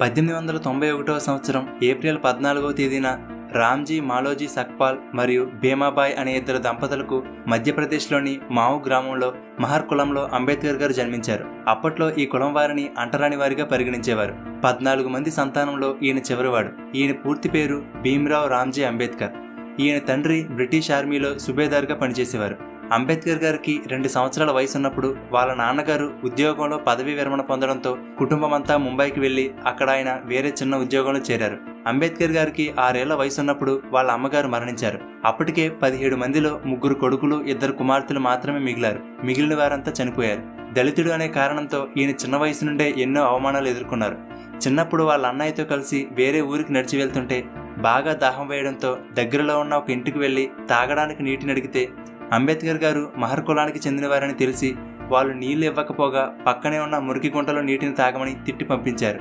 పద్దెనిమిది వందల తొంభై ఒకటవ సంవత్సరం ఏప్రిల్ పద్నాలుగవ తేదీన రామ్జీ మాలోజీ సక్పాల్ మరియు భీమాబాయ్ అనే ఇద్దరు దంపతులకు మధ్యప్రదేశ్లోని మావు గ్రామంలో మహర్ కులంలో అంబేద్కర్ గారు జన్మించారు. అప్పట్లో ఈ కులం వారిని అంటరాని వారిగా పరిగణించేవారు. పద్నాలుగు మంది సంతానంలో ఈయన చివరివాడు. ఈయన పూర్తి పేరు భీమ్రావ్ రామ్జీ అంబేద్కర్. ఈయన తండ్రి బ్రిటిష్ ఆర్మీలో సుబేదార్గా పనిచేసేవారు. అంబేద్కర్ గారికి రెండు సంవత్సరాల వయసు ఉన్నప్పుడు వాళ్ళ నాన్నగారు ఉద్యోగంలో పదవీ విరమణ పొందడంతో కుటుంబమంతా ముంబైకి వెళ్ళి అక్కడ ఆయన వేరే చిన్న ఉద్యోగంలో చేరారు. అంబేద్కర్ గారికి ఆరేళ్ళ వయసు ఉన్నప్పుడు వాళ్ళ అమ్మగారు మరణించారు. అప్పటికే పదిహేడు మందిలో ముగ్గురు కొడుకులు ఇద్దరు కుమార్తెలు మాత్రమే మిగిలారు. మిగిలిన వారంతా చనిపోయారు. దళితుడు అనే కారణంతో ఈయన చిన్న వయసు నుండే ఎన్నో అవమానాలు ఎదుర్కొన్నారు. చిన్నప్పుడు వాళ్ళ అన్నయ్యతో కలిసి వేరే ఊరికి నడిచి వెళ్తుంటే బాగా దాహం వేయడంతో దగ్గరలో ఉన్న ఒక ఇంటికి వెళ్ళి తాగడానికి నీటిని అడిగితే అంబేద్కర్ గారు మహర్ కులానికి చెందినవారని తెలిసి వాళ్ళు నీళ్ళు ఇవ్వకపోగా పక్కనే ఉన్న మురికి గుంటలో నీటిని తాగమని తిట్టి పంపించారు.